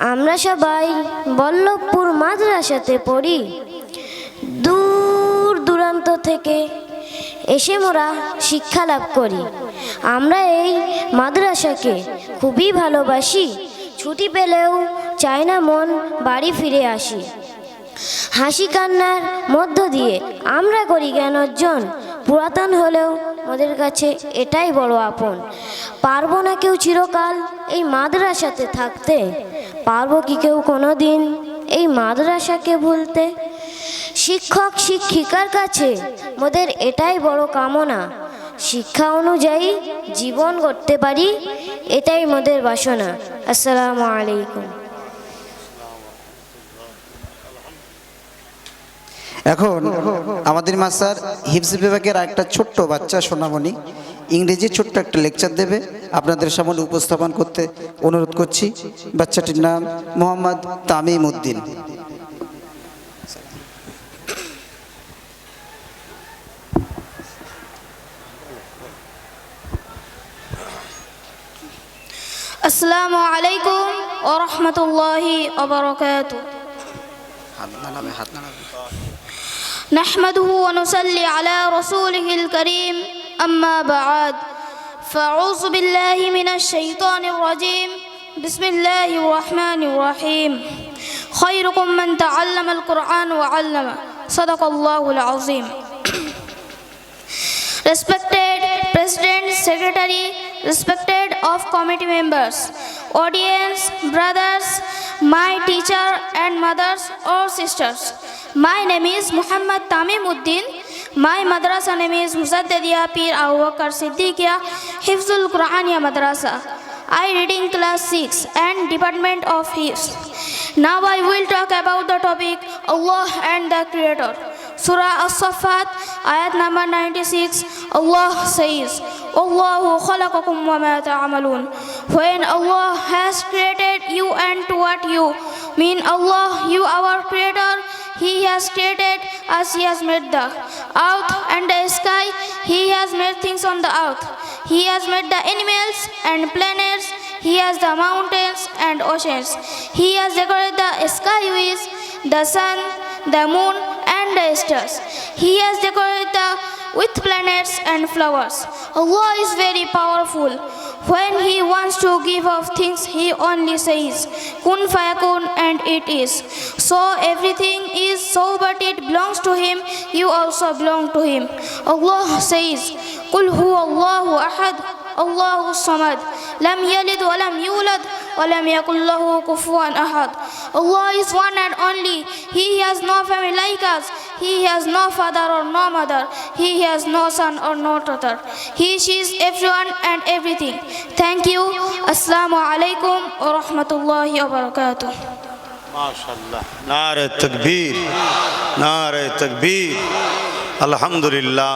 আমরা সবাই বল্লভপুর মাদ্রাসাতে পড়ি। দূর দূরান্ত থেকে এসে মোরা শিক্ষা লাভ করি। আমরা এই মাদ্রাসাকে খুবই ভালোবাসি। ছুটি পেলেও চাই না মন বাড়ি ফিরে আসি। হাসি কান্নার মধ্য দিয়ে আমরা করি জ্ঞান অর্জন। পুরাতন হলেও আমাদের কাছে এটাই বড় আপন। পারব না কেউ চিরকাল এই মাদ্রাসাতে থাকতে। পারব কি কেউ কোনো দিন এই মাদ্রাসাকে ভুলতে। শিক্ষক, শিক্ষিকার কাছে মোদের এটাই বড় কামনা। শিক্ষা অনুযায়ী জীবন করতে পারি, এটাই মোদের বাসনা। আসসালামু আলাইকুম। এখন আমাদের মাস্টার হিপস বিভাগের একটা ছোট্ট বাচ্চা সোনামণি। ইংরেজি ছোট্ট একটা লেকচার দেবে আপনাদের সামনে উপস্থাপন করতে অনুরোধ করছি বাচ্চাটির নাম মোহাম্মদ তামিম উদ্দিন আসসালামু আলাইকুম ও রহমতুল্লাহি ওবরাকাতু نحمده ونصلي على رسوله الكريم أما بعد فأعوذ بالله من الشيطان الرجيم بسم الله الرحمن الرحيم خيركم من تعلم القرآن وعلمه صدق الله العظيم Respected President, Secretary, respected of committee members, audience, brothers, my teacher and mothers or sisters. My name is Muhammad Tamim Uddin. My madrasa name is Pir Abu Bakr Siddiqia Hifzul Quraniya Madrasa. I read in class 6 and Department of Hifz. Now I will talk about the topic Allah and the Creator. Surah As-Saffat, ayat number 96, Allah says, Allahu khalaqakum wa ma ta'amalun. When Allah has created you and toward you, mean Allah, you our creator, He has created us, He has made the earth and the sky, He has made things on the earth. He has made the animals and planets, He has the mountains and oceans. He has decorated the sky with the sun, the moon, and the stars. He has decorated the with planets and flowers. Allah is very powerful. When He wants to give of things, He only says, Kun fayakun, and it is. So everything is so, but it belongs to Him. You also belong to Him. Allah says, hu Allahu ahad. Allahu samad. Lam yulad wa lam yakul lahu kufuwan ahad. Allah is one and only. He has no family like us. He has no father or no mother. He has no son or no daughter. He sees everyone and everything. Thank you. Assalamu alaikum wa rahmatullahi wa barakatuh. মাশাল্লাহ নারে তকবীর নারে তকবীর আলহামদুলিল্লাহ